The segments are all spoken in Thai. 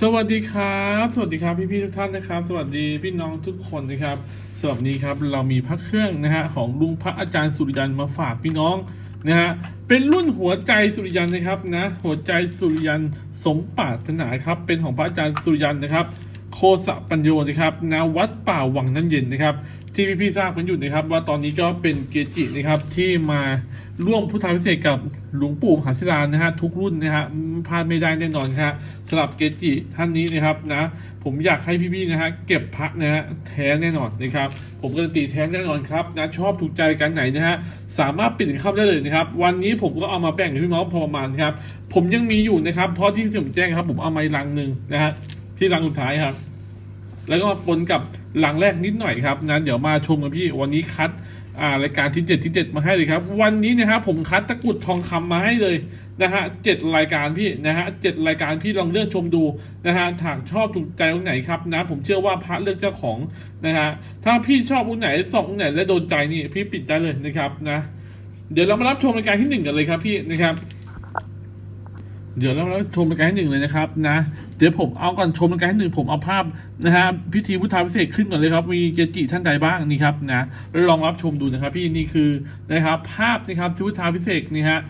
สวัสดีครับ สวัสดีครับพี่พี่ๆทุกท่านนะครับ สวัสดีพี่น้องทุกคนนะครับสำหรับนี้ครับเรามีพระเครื่องนะฮะของลุงพระอาจารย์สุริยันมาฝากพี่น้องนะฮะเป็นรุ่นหัวใจสุริยันนะครับนะหัวใจสุริยันสมปรารถนาครับเป็นของพระอาจารย์สุริยันนะครับ โคสะปัญโยนะครับณวัดป่าวังน้ำเย็นนะครับ ที่พี่พี่ทราบกันอยู่นะครับ ว่าตอนนี้ก็เป็นเกจินะครับที่มาร่วมพุทธาพิเศษกับหลวงปู่มหาศิลานะฮะทุกรุ่นนะฮะพลาดไม่ได้แน่นอนครับสำหรับเกจิท่านนี้นะครับนะผมอยากให้พี่ๆนะฮะเก็บพระนะฮะแท้แน่นอนนะครับผมการันตีแท้แน่นอนครับนะชอบถูกใจกันไหนนะฮะสามารถปิดเข้าได้เลยนะครับวันนี้ผมก็เอามาแบ่งให้พี่น้องพอประมาณครับผมยังมีอยู่นะครับเพราะที่ผมแจ้งครับ ผมเอามาลังหนึ่งนะฮะ ที่ลังสุดท้ายครับ แล้วก็มาปนกับหลังแรกนิดหน่อยครับนะเดี๋ยวมาชมกันพี่วันนี้คัดอ่ารายการที่เจ็ดที่เจ็ดมาให้เลยครับ วันนี้นะครับผมคัดตะกุดทองคำมาให้เลยนะฮะเจ็ดรายการพี่นะฮะเจ็ดรายการพี่ลองเลือกชมดูนะฮะถากชอบถูกใจตรงไหนครับนะ ผมเชื่อว่าพระเลือกเจ้าของนะฮะถ้าพี่ชอบองไหนสององไหนและโดนใจนี่พี่ปิดได้เลยนะครับนะ เดี๋ยวเรามารับชมรายการที่หนึ่งกันเลยครับพี่นะครับ เดี๋ยวเราเราชมรายการที่หนึ่งเลยนะครับนะเดี๋ยวผมเอาก่อนชมรายการที่หนึ่งผมเอาภาพนะฮะพิธีพุทธาพิเศษขึ้นก่อนเลยครับ มีเกจิท่านใดบ้างนี่ครับนะลองรับชมดูนะครับ พี่นี่คือนะครับภาพนะครับที่พุทธาพิเศษนี่ฮะ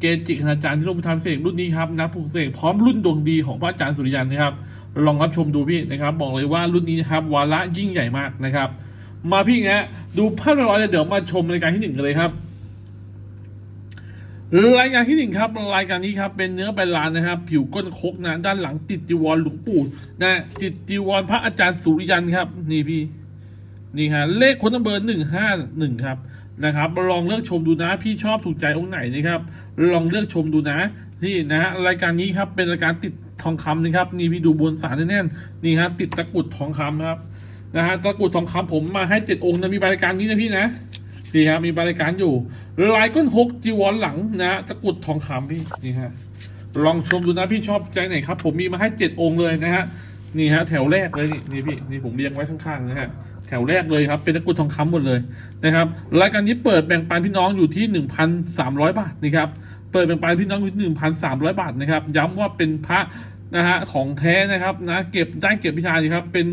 เกจิคณาจารย์ที่ร่วมพุทธาพิเศษกรุ่นนี้ครับนะพุทธาพิเศษกพร้อมรุ่นดวงดีของพระอาจารย์สุริยันนะครับลองรับชมดูพี่นะครับ บอกเลยว่ารุ่นนี้นะครับวาระยิ่งใหญ่มากนะครับ มาพี่แงะดูภาพเรียบร้อยเลยเดี๋ยวมาชมรายการที่หนึ่งกันเลยครับ รายการที่หนึ่งครับรายการนี้ครับเป็นเนื้อใบลานนะครับ ผิวก้นคกนะด้านหลังติดจีวรหลวงปู่นะติดจีวรพระอาจารย์สุริยันครับ นี่พี่ นี่ฮะเลขคนเบอร์หนึ่งห้าหนึ่งครับนะครับลองเลือกชมดูนะ พี่ชอบถูกใจองค์ไหนนะครับ ลองเลือกชมดูนะนี่นะฮะรายการนี้ครับเป็นรายการติดทองคำนะครับ นี่พี่ดูบนสารแน่นๆนี่ฮะติดตะกุดทองคำครับนะฮะตะกุดทองคำผมมาให้เจ็ดองค์นะมีรายการนี้นะพี่นะ นี่ครับมีบริการอยู่ลายก้นหกจีวรหลังนะตะกรุดทองคำพี่นี่ฮะลองชมดูนะพี่ชอบใจไหนครับ ผมมีมาให้เจ็ดองค์เลยนะฮะนี่ฮะแถวแรกเลยนี่นี่พี่นี่ผมเรียงไว้ข้างๆนะฮะแถวแรกเลยครับเป็นตะกรุดทองคำหมดเลยนะครับรายการนี้เปิดแบ่งปันพี่น้องอยู่ที่หนึ่งพันสามร้อยบาทนี่ครับเปิดแบ่งปันพี่น้องอยู่ที่หนึ่งพันสามร้อยบาทนะครับย้ำว่าเป็นพระนะฮะของแท้นะครับนะเก็บได้เก็บพิชาดีครับเป็น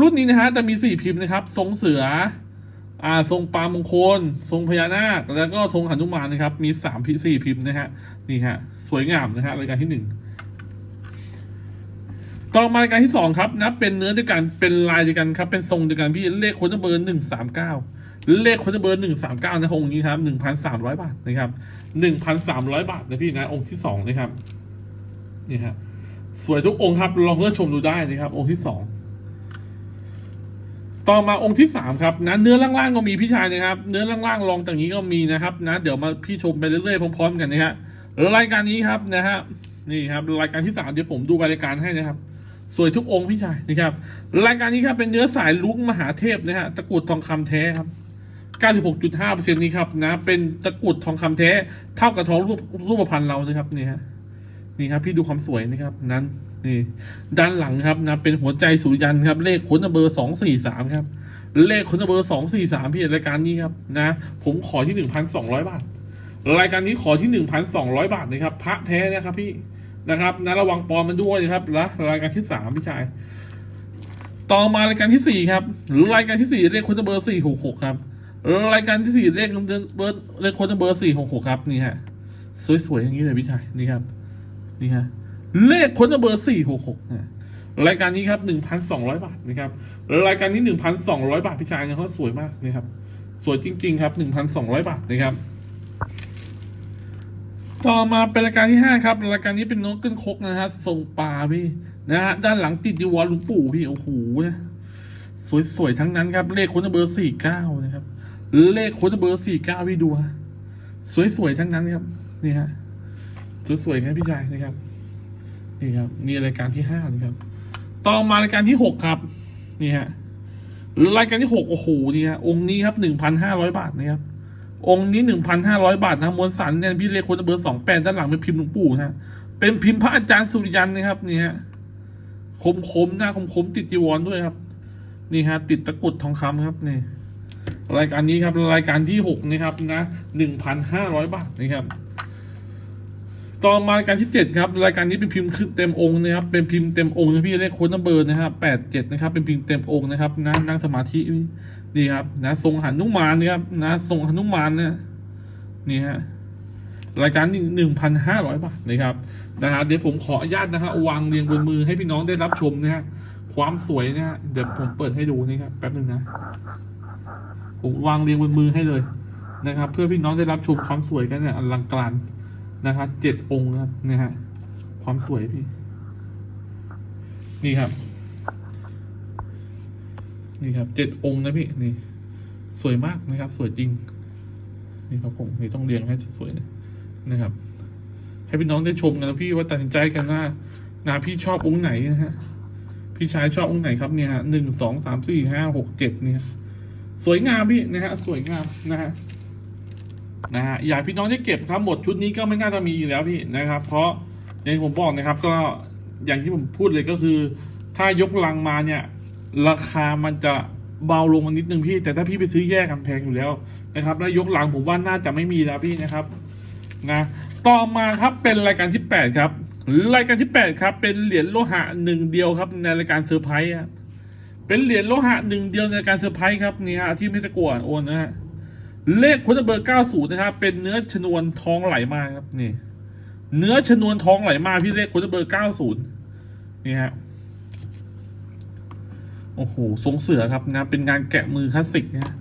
รุ่นนี้นะฮะจะมีสี่พิมพ์นะครับทรงเสือ อ่าทรงปลามงคล ทรงพญานาค แล้วก็ทรงหนุมานนะครับ มีสามพิสี่พิมพ์นะฮะ นี่ฮะ สวยงามนะฮะรายการที่หนึ่งต่อมารายการที่สองครับนะเป็นเนื้อด้วยกัน เป็นลายเดียกันครับ เป็นทรงเดียกันพี่ เลขค้ดเบอร์หนึ่งสามเก้าเลขค้ดเบอร์หนึ่งสามเก้านะองค์นี้ครับหนึ่งพันสามร้อยบาทนะครับหนึ่งพันสามร้อยบาทนะพี่นะ องค์ที่สองนะครับ นี่ฮะ สวยทุกองค์ครับ ลองเลือกชมดูได้นะครับ องค์ที่สอง ต่อมาองค์ที่สามครับนะเนื้อล่างๆก็มีพี่ชายนะครับ เนื้อล่างๆลองจากนี้ก็มีนะครับนะเดี๋ยวมาพี่ชมไปเรื่อยๆพร้อมๆกันนะฮะรายการนี้ครับนะฮะนี่ครับรายการที่สามเดี๋ยวผมดูรายการให้นะครับ สวยทุกองค์พี่ชายนะครับ รายการนี้ครับเป็นเนื้อสายลุกมหาเทพนะฮะตะกรุดทองคำแท้ครับ96.5%นี้ครับนะเป็นตะกรุดทองคำแท้เท่ากับทองรูปรูปพันธ์เรานะครับนี่ฮะ นี่ครับ พี่ดูความสวยนะครับ นั้น นี่ ด้านหลังครับนะเป็นหัวใจสุริยันครับ เลขคนเบอร์สองสี่สามครับ เลขคนเบอร์สองสี่สามพี่รายการนี้ครับ นะ ผมขอที่หนึ่งพันสองร้อยบาท รายการนี้ขอที่หนึ่งพันสองร้อยบาทนะครับ พระแท้นะครับพี่นะครับนะระวังปอมมันด้วยนะครับและรายการที่สามพี่ชาย ต่อมารายการที่สี่ครับหรายการที่สี่เลขคนเบอร์สี่หกหกครับรายการที่สี่เลขเบอร์เลขคนเบอร์สี่หกหกครับนี่ฮะสวยๆอย่างนี้เลยพี่ชายนี่ครับ นี่ฮะเลขคนเบอร์สี่หกหกรายการนี้ครับหนึ่งพันสองร้อยบาทนะครับรายการนี้หนึ่งพันสองร้อยบาทพี่ชายเนี่ยเขาสวยมากนะครับ สวยจริง ๆ ครับหนึ่งพันสองร้อยบาทนะครับ ต่อมาเป็นรายการที่ห้าครับรายการนี้เป็นนกขึ้นคกนะฮะทรงปลาพี่นะฮะด้านหลังติดดีวอลลวงปู่พี่โอ้โหสวยๆทั้งนั้นครับเลขคนเบอร์สี่เก้านะครับเลขคนเบอร์สี่เก้าพี่ดูฮะสวยๆทั้งนั้นครับนี่ฮะ สวยๆครับพี่ชายนะครับนี่ครับนี่รายการที่ห้านะครับ ต่อมารายการที่หกครับนี่ฮะรายการที่หกโอ้โหนี่ฮะองค์นี้ครับหนึ่งพันห้าร้อยบาทนะครับองค์นี้หนึ่งพันห้าร้อยบาทนะมวลสันเนี่ยพี่เลขคนเบอร์สองแปดด้านหลังเป็นพิมพ์หลวงปู่นะฮะเป็นพิมพ์พระอาจารย์สุริยันนะครับนี่ฮะคมคมๆหน้าคมคมๆติดจีวรด้วยครับ นี่ฮะติดตะกรุดทองคำครับนี่รายการนี้ครับรายการที่หกนะครับนะหนึ่งพันห้าร้อยบาทนะครับ ต่อมารายการที่เจ็ดครับ รายการนี้เป็นพิมพ์ขึ้นเต็มองค์นะครับ เป็นพิมพ์เต็มองค์นะพี่เลขโค้ดนัมเบอร์นะครับแปดเจ็ดนะครับ เป็นพิมพ์เต็มองค์นะครับนะนั่งสมาธินี่ครับนะทรงหันุมานนะครับนะทรงหันุมานเนี่ยนี่ฮะรายการนี้หนึ่งพันห้าร้อยบาทนะครับนะฮะเดี๋ยวผมขออนุญาตนะฮะวางเรียงบนมือให้พี่น้องได้รับชมนะฮะความสวยนะฮะเดี๋ยวผมเปิดให้ดูนะครับแป๊บหนึ่งนะผมวางเรียงบนมือให้เลยนะครับ เพื่อพี่น้องได้รับชมความสวยกันเนี่ยอลังการ นะครับเจ็ดองค์นะครับนะฮะความสวยพี่ นี่ครับ นี่ครับเจ็ดองค์นะพี่นี่ สวยมากนะครับ สวยจริง นี่ครับผมนี่ต้องเรียงให้สวยๆนะนะครับ ให้พี่น้องได้ชมกันนะพี่ว่าตัดสินใจกันว่านะพี่ชอบองค์ไหนนะฮะพี่ชายชอบองค์ไหนครับเนี่ยฮะหนึ่งสองสามสี่ห้าหกเจ็ดเนี่ย สวยงามพี่นะฮะ สวยงามนะฮะ นะฮะอยากพี่น้องได้เก็บครับหมดชุดนี้ก็ไม่น่าจะมีอยู่แล้วพี่นะครับ เพราะอย่างผมบอกนะครับ ก็อย่างที่ผมพูดเลยก็คือ ถ้ายกลังมาเนี่ย ราคามันจะเบาลงมานิดนึงพี่ แต่ถ้าพี่ไปซื้อแยกกันแพงอยู่แล้วนะครับ แล้วยกลังผมว่าน่าจะไม่มีแล้วพี่นะครับนะต่อมาครับเป็นรายการที่แปดครับ รายการที่แปดครับ เป็นเหรียญโลหะหนึ่งเดียวครับ ในรายการเซอร์ไพรส์เป็นเหรียญโลหะหนึ่งเดียวในการเซอร์ไพรส์ครับนี่ฮะที่ไม่ตะกวดโอนนะฮะ เลขโค้ดเบอร์ 90 นะครับ เป็นเนื้อชนวนทองไหลมาครับนี่ เนื้อชนวนทองไหลมาพี่เลขโค้ดเบอร์ 90 นี่ฮะโอ้โหทรงเสือครับนะ เป็นงานแกะมือคลาสสิกนะ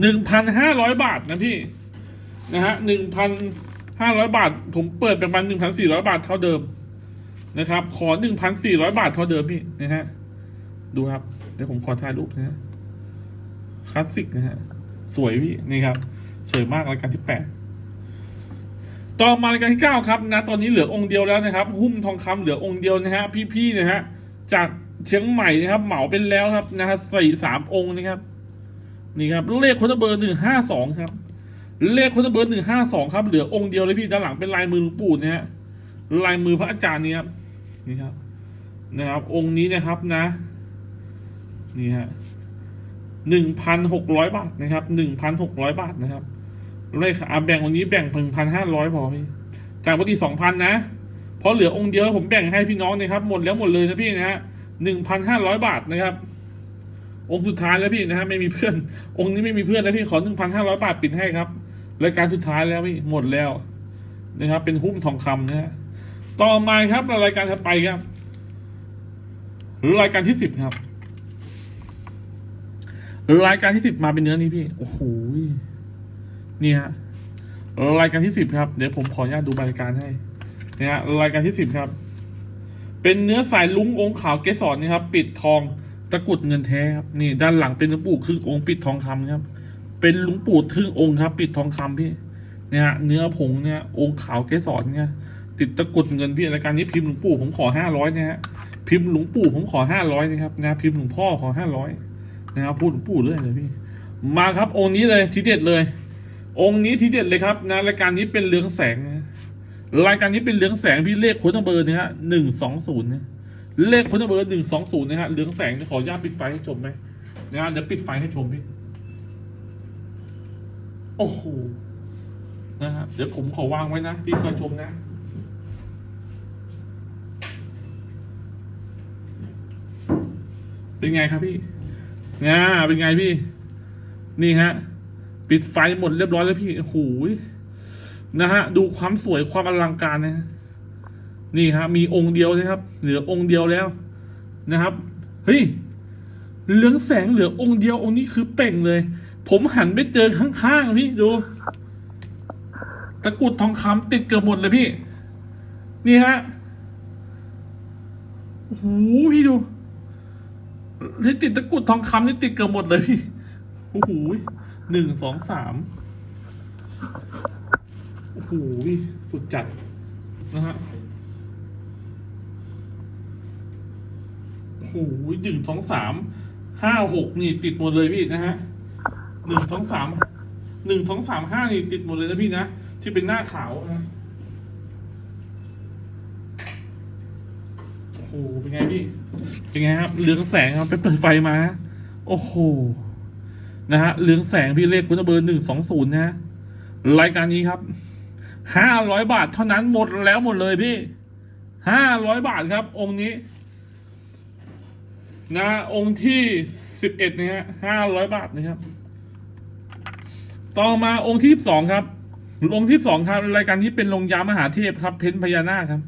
หนึ่งพันห้าร้อยบาทนะพี่ นะฮะหนึ่งพันห้าร้อยบาท ผมเปิดประมาณหนึ่งพันสี่ร้อยบาทเท่าเดิมนะครับ ขอหนึ่งพันสี่ร้อยบาทเท่าเดิมพี่นะฮะ ดูครับ เดี๋ยวผมขอถ่ายรูปนะฮะคลาสสิกนะฮะ สวยพี่นี่ครับสวยมากรายการที่แปดต่อมารายการที่เก้าครับนะตอนนี้เหลือองค์เดียวแล้วนะครับ หุ้มทองคำเหลือองค์เดียวนะฮะพี่ๆนะฮะจากเชียงใหม่นะครับ เหมาเป็นแล้วครับนะฮะสี่สามองค์นะครับ นี่ครับเลขคนเบอร์หนึ่งห้าสองครับ เลขคนเบอร์หนึ่งห้าสองครับเหลือองค์เดียวเลยพี่ด้านหลังเป็นลายมือหลวงปู่นะฮะลายมือพระอาจารย์นี่ครับนี่ครับนะครับ องค์นี้นะครับนะ นี่ฮะ หนึ่งพันหกร้อยบาทนะครับหนึ่งพันหกร้อยบาทนะครับเลขอะแบ่งวันนี้แบ่งเพิ่งพันห้าร้อยพอพี่จากปกติสองพันนะ เพราะเหลือองค์เดียวผมแบ่งให้พี่น้องนะครับ หมดแล้วหมดเลยนะพี่นะฮะหนึ่งพันห้าร้อยบาทนะครับ องค์สุดท้ายแล้วพี่นะฮะไม่มีเพื่อน องค์นี้ไม่มีเพื่อนแล้วพี่ขอหนึ่งพันห้าร้อยบาทปิดให้ครับรายการสุดท้ายแล้วพี่หมดแล้วนะครับ เป็นหุ้มทองคำนะฮะต่อมาครับรายการถัดไปครับรายการที่สิบครับ รายการที่สิบมาเป็นเนื้อนี้พี่ โอ้โหนี่ฮะรายการที่สิบครับ เดี๋ยวผมขออนุญาตดูรายการให้นะฮะรายการที่สิบครับ เป็นเนื้อสายลุงองค์ขาวเกสรนี่ครับ ปิดทองตะกรุดเงินแท้ครับ นี่ด้านหลังเป็นหลวงปู่ครึ่งองค์ปิดทองคำครับ เป็นหลวงปู่ครึ่งองค์ครับ ปิดทองคำพี่ เนี่ยฮะเนื้อผงเนี่ย องค์ขาวเกสรเนี่ย ติดตะกรุดเงินพี่รายการนี้พิมพ์หลวงปู่ผมขอห้าร้อยเนี่ยฮะ พิมพ์หลวงปู่ผมขอห้าร้อยนะครับ นะ พิมพ์หลวงพ่อขอห้าร้อย นะครับพูดหลวงปู่เรื่อยเลยพี่มาครับองค์นี้เลยทีเด็ดเลย องค์นี้ทีเด็ดเลยครับนะรายการนี้เป็นเรืองแสงนะรายการนี้เป็นเรืองแสงพี่เลขโค้ดเบอร์เนี่ยฮะหนึ่งสองศูนย์เนี่ยเลขโค้ดเบอร์หนึ่งสองศูนย์นะฮะเรืองแสงขออนุญาตปิดไฟให้ชมไหมนะฮะเดี๋ยวปิดไฟให้ชมพี่โอ้โหนะฮะเดี๋ยวผมขอวางไว้นะพี่คอยชมนะเป็นไงครับพี่ งาเป็นไงพี่ นี่ฮะ ปิดไฟหมดเรียบร้อยแล้วพี่โอ้โหยนะฮะ ดูความสวยความอลังการนะนี่ฮะมีองค์เดียวนะครับ เหลือองค์เดียวแล้วนะครับ เฮ้ยเหลืองแสงเหลือองค์เดียวองค์นี้คือเป่งเลย ผมหันไปเจอข้างๆพี่ดู ตะกุดทองคำติดเกือบหมดเลยพี่ นี่ฮะโอ้โหพี่ดู นี่ติดตะกุดทองคำนี่ติดเกือบหมดเลยพี่โอ้โหหนึ่งสองสามโอ้โหสุดจัดนะฮะโอ้โหหนึ่งสองสามห้าหกนี่ติดหมดเลยพี่นะฮะหนึ่งสองสามหนึ่งสองสามห้านี่ติดหมดเลยนะพี่นะ ที่เป็นหน้าขาวนะ โอ้โหเป็นไงพี่เป็นไงครับเรืองแสงครับไปเปิดไฟมา โอ้โหนะฮะเรืองแสงพี่เลขคุณเบอร์หนึ่งสองศูนย์นะฮะรายการนี้ครับห้าร้อยบาทเท่านั้นหมดแล้วหมดเลยพี่ห้าร้อยบาทครับ องค์นี้ นะองค์ที่สิบเอ็ดนะฮะห้าร้อยบาทนะครับ ต่อมาองค์ที่สองครับ องค์ที่สองครับ รายการนี้เป็นลงยามหาเทพครับ เพ้นพญานาคครับ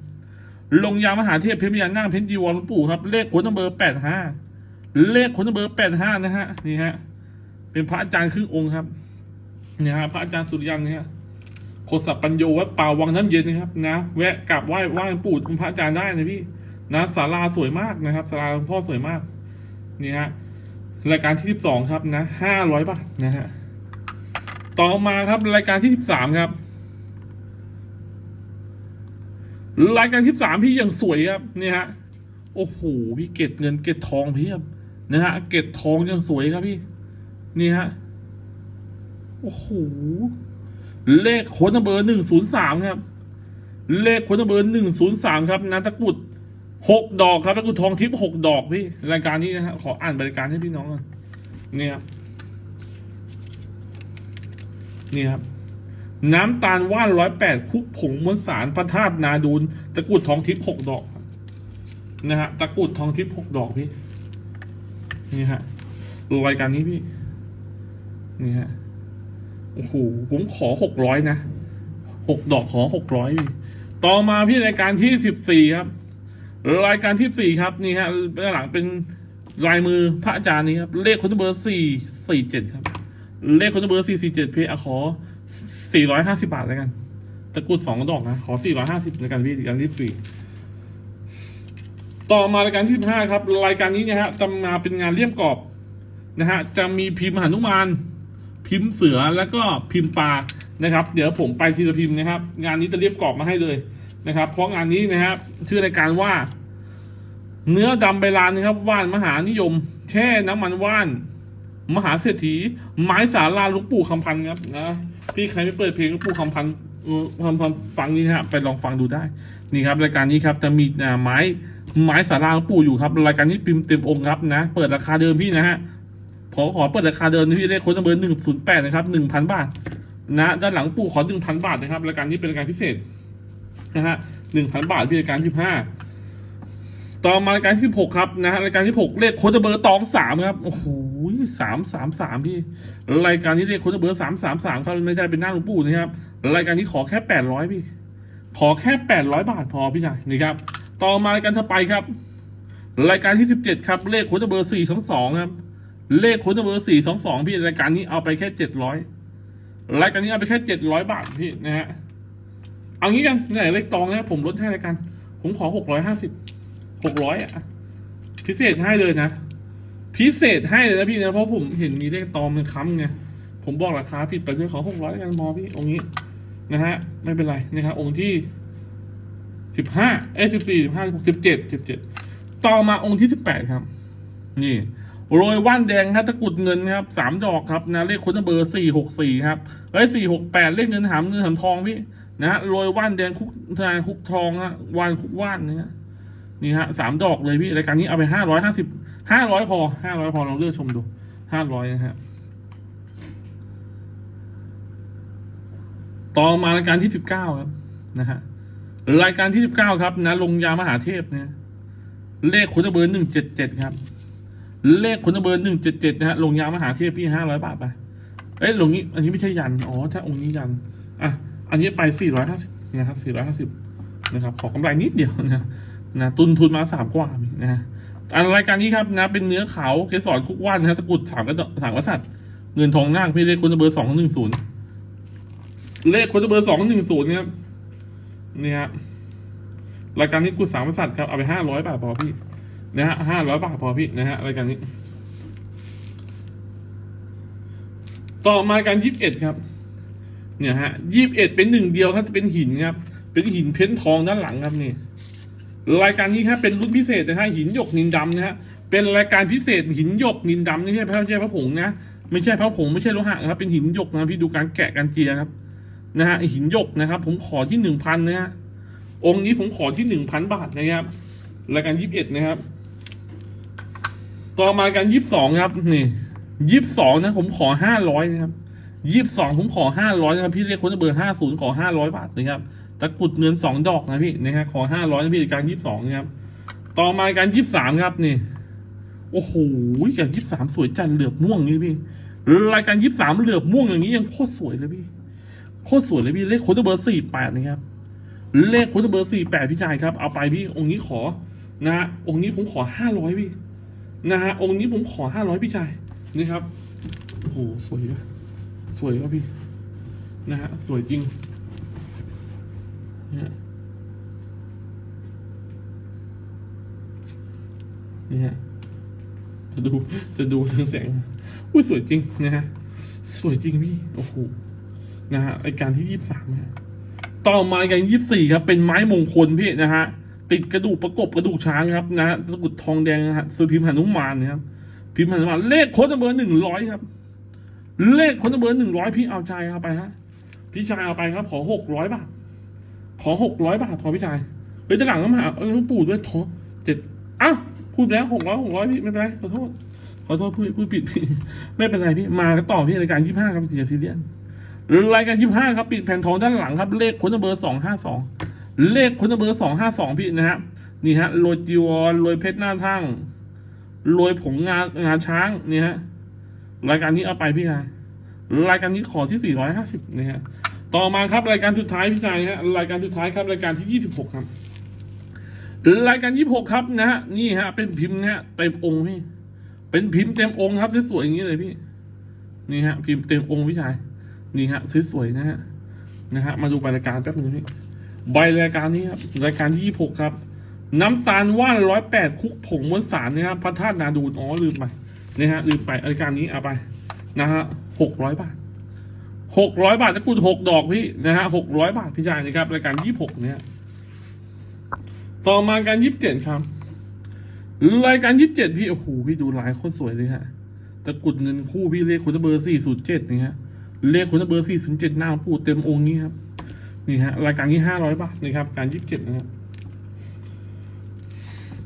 ลงยามหาเทพเพ้นพญานาคเพ้นจีวรหลวงปู่ครับ เลขขนเบอร์แปดห้าเลขขนเบอร์แปดห้านะฮะนี่ฮะ เป็นพระอาจารย์ครึ่งองค์ครับเนี่ยฮะพระอาจารย์สุริยันเนี่ยโคสัปัญโยวัดป่าวังน้ำเย็นนะครับนะ แวะกราบไหว้ไหว้หลวงปู่พระอาจารย์ได้นะพี่นะศาลาสวยมากนะครับศาลาหลวงพ่อสวยมากนี่ฮะรายการที่สิบสองครับนะห้าร้อยบาทนะฮะต่อมาครับรายการที่สิบสามครับ รายการที่สามพี่ยังสวยครับนี่ฮะโอ้โหพี่เกตเงินเกตทองพี่ครับนะฮะเกตทองยังสวยครับพี่ นี่ฮะโอ้โหเลขโค้ดเบอร์หนึ่งศูนย์สามครับ เลขโค้ดเบอร์หนึ่งศูนย์สามครับนะตะกุดหกดอกครับแล้วก็ทองทิพย์หกดอกพี่รายการนี้นะฮะขออ่านบริการให้พี่น้องก่อนเนี่ยครับนี่ครับ น้ำตาลว่านร้อยแปดคุกผงมวลสารพระธาตุนาดูลตะกุดทองทิพย์หกดอกนะฮะตะกุดทองทิพย์หกดอกพี่นี่ฮะรายการนี้พี่ นี่ฮะโอ้โหผมขอหกร้อยนะหกดอกขอหกร้อยพี่ต่อมาพี่รายการที่สิบสี่ครับ รายการที่สี่ครับนี่ฮะด้านหลังเป็นลายมือพระอาจารย์นี่ครับ เลขคนเบอร์สี่สี่เจ็ดครับ เลขคนเบอร์สี่สี่เจ็ดเพอขอ สี่ร้อยห้าสิบาทแล้วกัน ตะกรุดสองดอกนะ ขอสี่ร้อยห้าสิบในการพี่รายการที่สี่ต่อมารายการที่ห้าครับ รายการนี้เนี่ยฮะจะมาเป็นงานเลี่ยมกรอบนะฮะ จะมีพิมพ์หนุมาน พิมพ์เสือแล้วก็พิมพ์ปลานะครับ เดี๋ยวผมไปทีละพิมพ์นะครับ งานนี้จะเรียบกรอบมาให้เลยนะครับ เพราะงานนี้นะครับชื่อรายการว่า เนื้อดำใบลานนะครับว่านมหานิยม แช่น้ำมันว่าน มหาเศรษฐีไม้สาราลวงปู่คำพันธ์ครับนะ พี่ใครไม่เปิดเพลงหลวงปู่คำพันธ์เออคำพันธ์ฟังนี่ฮะไปลองฟังดูได้ นี่ครับรายการนี้ครับจะมีไม้ไม้สาราหลวงปู่อยู่ครับรายการนี้พิมพ์เต็มองค์ครับนะ เปิดราคาเดิมพี่นะฮะขอขอเปิดราคาเดิมที่เลขโค้ดเบอร์หนึ่งศูนย์แปดนะครับหนึ่งพันบาทนะด้านหลังปู่ขอหนึ่งพันบาทนะครับรายการนี้เป็นรายการพิเศษนะฮะหนึ่งพันบาทที่รายการที่ห้าต่อมารายการที่สิบหกครับนะฮะรายการที่หกเลขโค้ดเบอร์ตองสามครับโอ้โห สามสามสามพี่ รายการนี้เลขโค้ดเบอร์สามสามสามครับไม่ได้เป็นหน้าหลวงปู่นะครับ รายการนี้ขอแค่แปดร้อยพี่ ขอแค่แปดร้อยบาทพอพี่ชายนี่ครับ ต่อมารายการถัดไปครับ รายการที่สิบเจ็ดครับ เลขค้ดเบอร์สี่สองสองครับ เลขค้ดเบอร์สี่สองสองพี่ รายการนี้เอาไปแค่เจ็ดร้อยรายการนี้เอาไปแค่เจ็ดร้อยบาทพี่นะฮะ เอางี้กันเนี่ยเลขตองนะผมลดให้รายการผมขอหกร้อยห้าสิบหกร้อยอะพิเศษให้เลยนะ พิเศษให้เลยนะพี่นะ เพราะผมเห็นมีเลขตองมันค้ำไง ผมบอกราคาผิดไปด้วยขอหกร้อยกันพอพี่ องค์นี้นะฮะ ไม่เป็นไรนะครับองค์ที่สิบห้าเอ้สิบสี่สิบห้าสิบเจ็ดสิบเจ็ดต่อมาองค์ที่สิบแปดครับ นี่โรยว่านแดงครับตะกุดเงินครับสามดอกครับนะเลขคนเบอร์สี่หกสี่ครับเอ้ยสี่หกแปดเลขเงินหามเงินหามทองพี่นะฮะโรยว่านแดงคุกทนายคุกทองฮะวานคุกว่านเนะฮะนี่ฮะสามดอกเลยพี่รายการนี้เอาไปห้าร้อยห้าสิบ ห้าร้อยพอห้าร้อยพอเราเลือกชมดูห้าร้อยนะฮะต่อมารายการที่สิบเก้าครับนะฮะรายการที่สิบเก้าครับนะลงยามหาเทพเนี่ยเลขคนเบอร์หนึ่งเจ็ดเจ็ดครับ เลขคนเบอร์หนึ่งเจ็ดเจ็ดนะฮะลงยามหาเทพพี่ห้าร้อยบาทไปเอ้ยลงนี้ อันนี้ไม่ใช่ยันอ๋อถ้าองค์นี้ยันอะอันนี้ไปสี่ร้อยห้าสิบนะครับสี่ร้อยห้าสิบนะครับ ขอกำไรนิดเดียวนะนะตุนทุนมาสามกว่านะฮะ อันรายการนี้ครับนะเป็นเนื้อขาวเกสรคุกว่านนะตะกุดสามกระสามกษัตริย์เงินทองนาคพี่เลขคนเบอร์สองหนึ่งศูนย์เลขคนเบอร์สองหนึ่งศูนย์ครับนี่ฮะรายการนี้กุดสามกษัตริย์ครับเอาไปห้าร้อยบาทพอพี่นะฮะห้าร้อยบาทพอพี่นะฮะรายการนี้ ต่อมาการยี่สิบเอ็ดครับ เนี่ยฮะยี่สิบเอ็ดเป็นหนึ่งเดียวครับเป็นหินครับ เป็นหินเพ้นทองด้านหลังครับนี่ รายการนี้ครับเป็นรุ่นพิเศษนะฮะหินหยกนินดำนะฮะเป็นรายการพิเศษหินหยกนินดำไม่ใช่พระไม่ใช่พระผงนะไม่ใช่พระผงไม่ใช่โลหะนะครับเป็นหินหยกนะพี่ดูการแกะการเจียครับนะฮะหินหยกนะครับ ผมขอที่หนึ่งพันนะฮะองค์นี้ผมขอที่หนึ่งพันบาทนะครับรายการยี่สิบเอ็ดนะครับ ต่อมาการยี่สิบสองครับนี่ยี่สิบสองนะ ผมขอห้าร้อยนะครับยี่สิบสองผมขอห้าร้อยนะครับพี่เลขคนเบอร์ห้าศูนย์ขอห้าร้อยบาทนะครับ ตะกรุดเงินสองดอกนะพี่นะฮะขอห้าร้อยนะพี่การยี่สิบสองนะครับ ต่อมาการยี่สิบสามครับนี่ โอ้โหการยี่สิบสามสวยจันเหลือบม่วงนี่พี่รายการยี่สิบสามเหลือบม่วงอย่างนี้ยังโคตรสวยเลยพี่โคตรสวยเลยพี่เลขโคนเบอร์สี่แปดนะครับเลขโคนเบอร์สี่แปดพี่ชายครับเอาไปพี่องค์นี้ขอนะฮะองค์นี้ผมขอห้าร้อยพี่นะฮะองค์นี้ผมขอห้าร้อยพี่ชายนี่ครับโอ้โหสวยอะสวยครับพี่นะฮะสวยจริง นี่ฮะจะดูจะดูเรื่องแสงอุ้ยสวยจริงนะฮะสวยจริงพี่โอ้โหนะฮะรายการที่ยี่สิบสามนะฮะต่อมากันยี่สี่ครับ เป็นไม้มงคลพี่นะฮะติดกระดูกประกบกระดูกช้างครับนะฮะตะกุดทองแดงนะฮะซื้อพิมพ์หนุมานนะครับพิมพ์หนุมานเลขโค้ดเบอร์หนึ่งร้อยครับ เลขโค้ดเบอร์หนึ่งร้อยพี่เอาใจเอาไปฮะพี่ชายเอาไปครับขอหกร้อยบาท ขอหกร้อยบาทพอพี่ชายเฮ้ยจะหลังก็มาหาเออปู่ด้วยขอเจ็ดอ้าวพูดแล้วหกร้อยหกร้อยพี่ไม่เป็นไรขอโทษขอโทษพูดพูดผิดพี่ไม่เป็นไรพี่มากันต่อพี่รายการยี่ห้าครับอย่าซีเรียสรายการยี่ห้าครับปิดแผ่นทองด้านหลังครับ เลขคนเบอร์สองห้าสองเลขคนเบอร์สองห้าสองพี่นะฮะนี่ฮะโรยจีวรโรยเพชรหน้าทั้งโรยผงงางาช้างนี่ฮะรายการนี้เอาไปพี่ชายรายการนี้ขอที่สี่ร้อยห้าสิบนี่ฮะ ต่อมาครับรายการสุดท้ายพี่ชายฮะรายการสุดท้ายครับรายการที่ยี่สิบหกครับรายการยี่หกครับนะฮะนี่ฮะ เป็นพิมพ์นะฮะเต็มองค์พี่ เป็นพิมพ์เต็มองค์ครับสวยๆอย่างนี้เลยพี่ นี่ฮะ พิมพ์เต็มองค์พี่ชาย นี่ฮะสวยๆนะฮะนะฮะมาดูใบรายการแป๊บนึงนี่ใบรายการนี้ครับรายการที่ยี่หกครับน้ำตาลว่านร้อยแปดคุกผงมวลสารนะครับพระธาตุนาดูนอ๋อลืมไปนี่ฮะลืมไปรายการนี้เอาไปนะฮะหกร้อยบาท หกร้อยบาทตะกรุดหกดอกพี่นะฮะหกร้อยบาทพี่ชายนะครับรายการยี่หกเนี่ยต่อมาการยี่สิบเจ็ดครับรายการยี่สิบเจ็ดพี่โอ้โหพี่ดูลายโคตรสวยเลยฮะตะกุดเงินคู่พี่เลขคุณเบอร์สี่ศูนย์เจ็ดนี่ฮะเลขคุณเบอร์สี่ศูนย์เจ็ดหน้าปูเต็มองค์นี้ครับนี่ฮะรายการที่ห้าร้อยบาทนะครับการยี่สิบเจ็ดนะครับ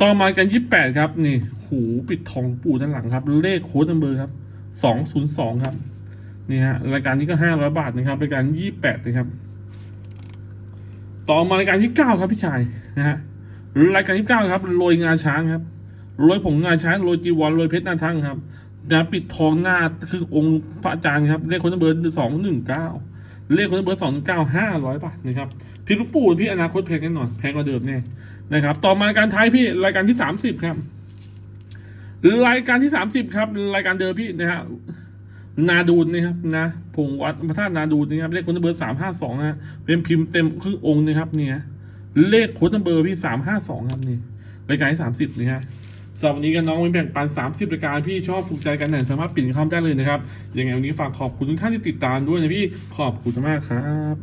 ต่อมาการยี่สิบแปดครับนี่ หูปิดทองปูด้านหลังครับ เลขโค้ดเบอร์ครับสองศูนย์สองครับ นี่ฮะรายการนี้ก็ห้าร้อยบาทนะครับรายการยี่สิบแปดนะครับ ต่อมารายการที่เก้าครับพี่ชายนะฮะรายการที่เก้าครับโรยงาช้างครับโรยผงงาช้างโรยจีวรโรยเพชรหน้าทั้งครับนะปิดทองหน้าคือองค์พระอาจารย์ครับเลขคนเบอร์สองหนึ่งเก้าเลขคนเบอร์สองเก้าห้าร้อยบาทนะครับพี่ลูกปู่พี่อนาคตแพงแน่นอนแพงกว่าเดิมแน่นะครับ ต่อมารายการท้ายพี่รายการที่สามสิบครับรายการที่สามสิบครับ รายการเดิมพี่นะฮะ นาดูนนะครับนะผงวัดพระธาตุนาดูนนะครับเลขคนเบอร์สามห้าสองนะเป็นพิมพ์เต็มครึ่งองค์นะครับเนี่ยเลขโค้ดนัมเบอร์พี่สามห้าสองครับนี่รายการที่สามสิบนี่ฮะสำหรับวันนี้กันน้องมีแบ่งปันสามสิบรายการพี่ชอบถูกใจกันไหนสามารถปิดเข้าได้เลยนะครับยังไงวันนี้ฝากขอบคุณทุกท่านที่ติดตามด้วยนะพี่ขอบคุณมากครับ